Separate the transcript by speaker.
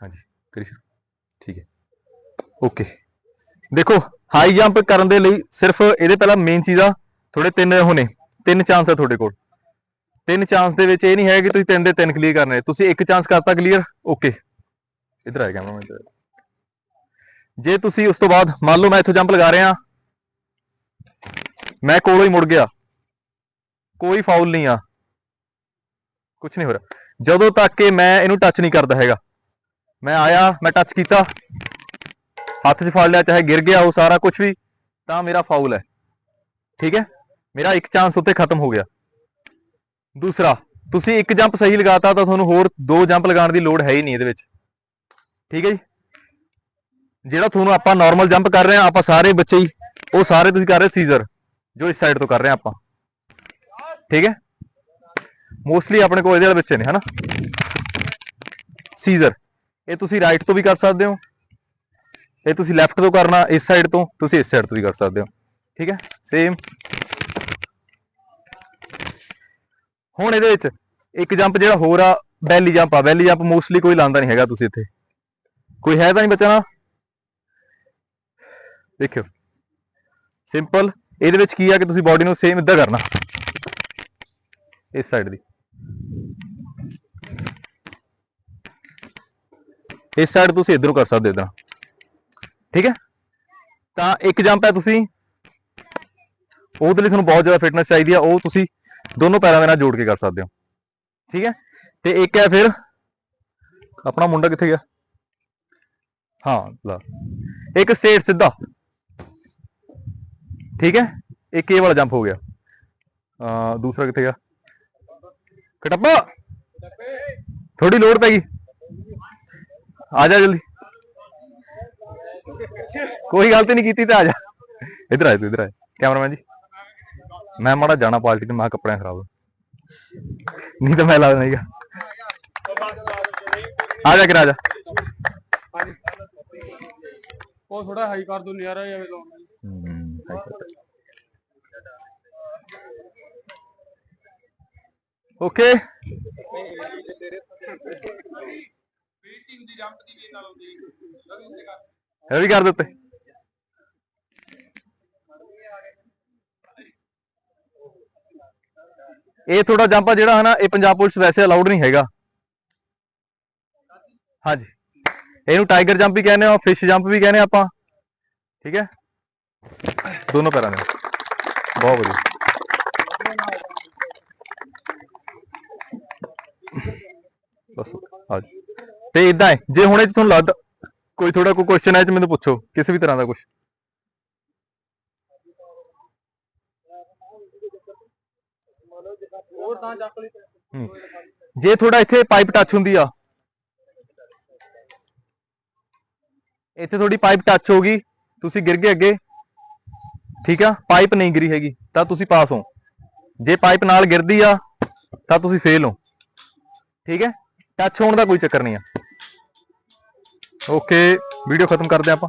Speaker 1: ਹਾਂਜੀ, ਕਰੀ ਸ਼ੁਰੂ। ਠੀਕ ਹੈ। ਓਕੇ। ਦੇਖੋ ਹਾਈ ਜੰਪ ਕਰਨ ਦੇ ਲਈ ਸਿਰਫ ਇਹਦੇ ਪਹਿਲਾਂ ਮੇਨ ਚੀਜ਼ ਆ ਥੋੜੇ ਤਿੰਨ ਹੋਣੇ ਤਿੰਨ ਚਾਂਸ ਆ ਤੁਹਾਡੇ ਕੋਲ। ਤਿੰਨ ਚਾਂਸ ਦੇ ਵਿੱਚ ਇਹ ਨਹੀਂ ਹੈ ਕਿ ਤੁਸੀਂ ਤਿੰਨ ਦੇ ਤਿੰਨ ਕਲੀਅਰ ਕਰਨੇ। ਤੁਸੀਂ ਇੱਕ ਚਾਂਸ ਕਰਤਾ ਕਲੀਅਰ ਓਕੇ। ਇਧਰ ਆ ਮੈਂ ਜੇ ਤੁਸੀਂ ਉਸ ਤੋਂ ਬਾਅਦ, ਮੰਨ ਲਓ ਮੈਂ ਇੱਥੋਂ ਜੰਪ ਲਗਾ ਰਿਹਾ, ਮੈਂ ਕੋਲੋਂ ਹੀ ਮੁੜ ਗਿਆ। ਕੋਈ ਫਾਉਲ ਨਹੀਂ ਆ। ਕੁਝ ਨਹੀਂ ਹੋ ਰਿਹਾ। ਜਦੋਂ ਤੱਕ ਕਿ ਮੈਂ ਇਹਨੂੰ ਟੱਚ ਨਹੀਂ ਕਰਦਾ ਹੈਗਾ। ਮੈਂ ਆਇਆ, ਮੈਂ ਟੱਚ ਕੀਤਾ। ਹੱਥ 'ਚ ਫੜ ਲਿਆ, ਚਾਹੇ ਗਿਰ ਗਿਆ ਉਹ ਸਾਰਾ ਕੁਝ ਵੀ, ਤਾਂ ਮੇਰਾ ਫਾਉਲ ਹੈ। ਠੀਕ ਹੈ? ਮੇਰਾ ਇੱਕ ਚਾਂਸ ਉੱਤੇ ਖਤਮ ਹੋ ਗਿਆ। ਦੂਸਰਾ, ਤੁਸੀਂ ਇੱਕ ਜੰਪ ਸਹੀ ਲਗਾਤਾ ਤਾਂ ਤੁਹਾਨੂੰ ਹੋਰ ਦੋ ਜੰਪ ਲਗਾਉਣ ਦੀ ਲੋੜ ਹੈ ਹੀ ਨਹੀਂ ਇਹਦੇ ਵਿੱਚ। ਠੀਕ ਹੈ ਜੀ? ਜਿਹੜਾ ਤੁਹਾਨੂੰ ਆਪਾਂ ਨਾਰਮਲ ਜੰਪ ਕਰ ਰਹੇ ਆ ਆਪਾਂ ਸਾਰੇ ਬੱਚੇ ਹੀ, ਉਹ ਸਾਰੇ ਤੁਸੀਂ ਕਰ ਰਹੇ ਸੀਜ਼ਰ ਜੋ ਇਸ ਸਾਈਡ ਤੋਂ ਕਰ ਰਹੇ ਆ ਆਪਾਂ। ਠੀਕ ਹੈ? ਮੋਸਟਲੀ ਆਪਣੇ ਕੋਲ ਇਹਦੇ ਵਾਲੇ ਬੱਚੇ ਨੇ, ਹਨਾ? ਸੀਜ਼ਰ ਇਹ ਤੁਸੀਂ ਰਾਈਟ ਤੋਂ ਵੀ ਕਰ ਸਕਦੇ ਹੋ। ਇਹ ਤੁਸੀਂ ਲੈਫਟ ਤੋਂ ਕਰਨਾ, ਇਸ ਸਾਈਡ ਤੋਂ, ਤੁਸੀਂ ਇਸ ਸਾਈਡ ਤੋਂ ਵੀ ਕਰ ਸਕਦੇ ਹੋ। ਠੀਕ ਹੈ? ਸੇਮ ਹੁਣ ਇਹਦੇ ਵਿੱਚ ਇੱਕ ਜੰਪ ਜਿਹੜਾ ਹੋਰ ਆ ਬੈਲੀ ਜੰਪ ਆ। ਬੈਲੀ ਜੰਪ ਮੋਸਟਲੀ ਕੋਈ ਲਾਉਂਦਾ ਨਹੀਂ ਹੈਗਾ ਤੁਸੀਂ ਇੱਥੇ। ਕੋਈ ਹੈ ਤਾਂ ਨਹੀਂ ਬੱਚਾ ਨਾ ਦੇਖਿਓ। ਸਿੰਪਲ ਇਹਦੇ ਵਿੱਚ ਕੀ ਆ ਕਿ ਤੁਸੀਂ ਬਾਡੀ ਨੂੰ ਸੇਮ ਇਦਾਂ ਕਰਨਾ। ਇਸ ਸਾਈਡ ਦੀ। ਇਸ ਸਾਈਡ ਤੁਸੀਂ ਇਧਰੋਂ ਕਰ ਸਕਦੇ ਇਦਾਂ ਠੀਕ ਹੈ? ਤਾਂ ਇੱਕ ਜੰਪ ਹੈ ਤੁਸੀਂ। ਉਹਦੇ ਲਈ ਤੁਹਾਨੂੰ ਬਹੁਤ ਜ਼ਿਆਦਾ ਫਿਟਨੈਸ ਚਾਹੀਦੀ ਆ। ਉਹ ਤੁਸੀਂ ਦੋਨੋਂ ਪੈਰਾਂ ਦੇ ਨਾਲ ਜੋੜ ਕੇ ਕਰ ਸਕਦੇ ਹੋ। ਠੀਕ ਹੈ? ਤੇ ਇੱਕ ਹੈ ਫਿਰ, ਆਪਣਾ ਮੁੰਡਾ ਕਿੱਥੇ ਗਿਆ? ਹਾਂ, ਲਾ। ਇੱਕ ਸਟੇਟ ਸਿੱਧਾ। ਠੀਕ ਹੈ? ਇੱਕ ਇਹ ਵਾਲਾ ਜੰਪ ਹੋ ਗਿਆ। ਆ ਦੂਸਰਾ ਕਿੱਥੇ ਗਿਆ? ਕਟੱਪਾ! ਥੋੜੀ ਲੋੜ ਪੈ ਗਈ। ਆ ਜਾ ਜਲਦੀ। ਕੋਈ ਗਲਤੀ ਨਹੀਂ ਕੀਤੀ ਤੇ ਆ ਜਾ। ਇਧਰ ਆ ਤੂੰ ਇਧਰ ਆ। ਕੈਮਰਾਮੈਨ ਜੀ ਮੈਂ ਮਾੜਾ ਜਾਣਾ ਪਾਰਟੀ ਤੇ ਮੈਂ ਕੱਪੜਿਆਂ ਖਰਾਬ। ਨਹੀਂ ਤਾਂ ਮੈਂ ਲਾ ਦੇਣਾਗਾ ਆ ਜਾ ਕਿਰਾ ਜਾ।
Speaker 2: ਉਹ ਥੋੜਾ ਹਾਈ ਕਰ ਦੋ। ਨਿਆਰਾ ਜਾਵੇ ਲਾਉਣਾ
Speaker 1: ਓਕੇ।
Speaker 2: ਬੇਟੀ ਹੁੰਦੀ ਜੰਪ ਵੀ ਨਾਲ ਹੁੰਦੀ ਰਵੀ ਹੁੰਦੇ ਕਰ
Speaker 1: ਇਹ ਕਰ ਦਿੱਤੇ ਇਹ ਥੋੜਾ ਜੰਪ ਜਿਹੜਾ ਹੈ ਨਾ ਇਹ ਪੰਜਾਬ ਪੁਲਿਸ ਵੈਸੇ ਅਲਾਉਡ ਨਹੀਂ ਹੈਗਾ। ਹਾਂਜੀ। ਇਹਨੂੰ ਟਾਈਗਰ ਜੰਪ ਵੀ ਕਹਿੰਦੇ ਆ ਫਿਸ਼ ਜੰਪ ਵੀ ਕਹਿੰਦੇ ਆਪਾਂ। ਠੀਕ ਹੈ? ਦੋਨੋਂ ਪੈਰਾਂ ਦੇ। ਬਹੁਤ ਵਧੀਆ। ਤੇ ਇਦਾਂ ਹੈ ਜੇ ਹੁਣੇ ਚ ਤੁਹਾਨੂੰ ਲੱਗਦਾ ਕੋਈ ਥੋੜਾ ਕੋਈ ਕੁਐਸਚਨ ਹੈ ਤੇ ਮੈਨੂੰ ਪੁੱਛੋ ਕਿਸੇ ਵੀ ਤਰ੍ਹਾਂ ਦਾ ਕੁਝ
Speaker 2: ਲਈ
Speaker 1: ਜੇ ਥੋੜਾ ਇੱਥੇ ਪਾਈਪ ਟੱਚ ਹੁੰਦੀ ਆ। ਇੱਥੇ ਥੋੜੀ ਪਾਈਪ ਟੱਚ ਹੋ ਗਈ ਤੁਸੀਂ ਗਿਰ ਗਏ ਅੱਗੇ। ਠੀਕ ਆ ਪਾਈਪ ਨਹੀਂ ਗਿਰੀ ਹੈਗੀ ਤਾਂ ਤੁਸੀਂ ਪਾਸ ਹੋ। ਜੇ ਪਾਈਪ ਨਾਲ ਗਿਰਦੀ ਆ ਤਾਂ ਤੁਸੀਂ ਫੇਲ ਹੋ। ਠੀਕ ਹੈ? ਟੱਚ ਹੋਣ ਦਾ ਕੋਈ ਚੱਕਰ ਨਹੀਂ ਆ। ਓਕੇ ਵੀਡੀਓ ਖਤਮ ਕਰਦੇ ਆਪਾਂ।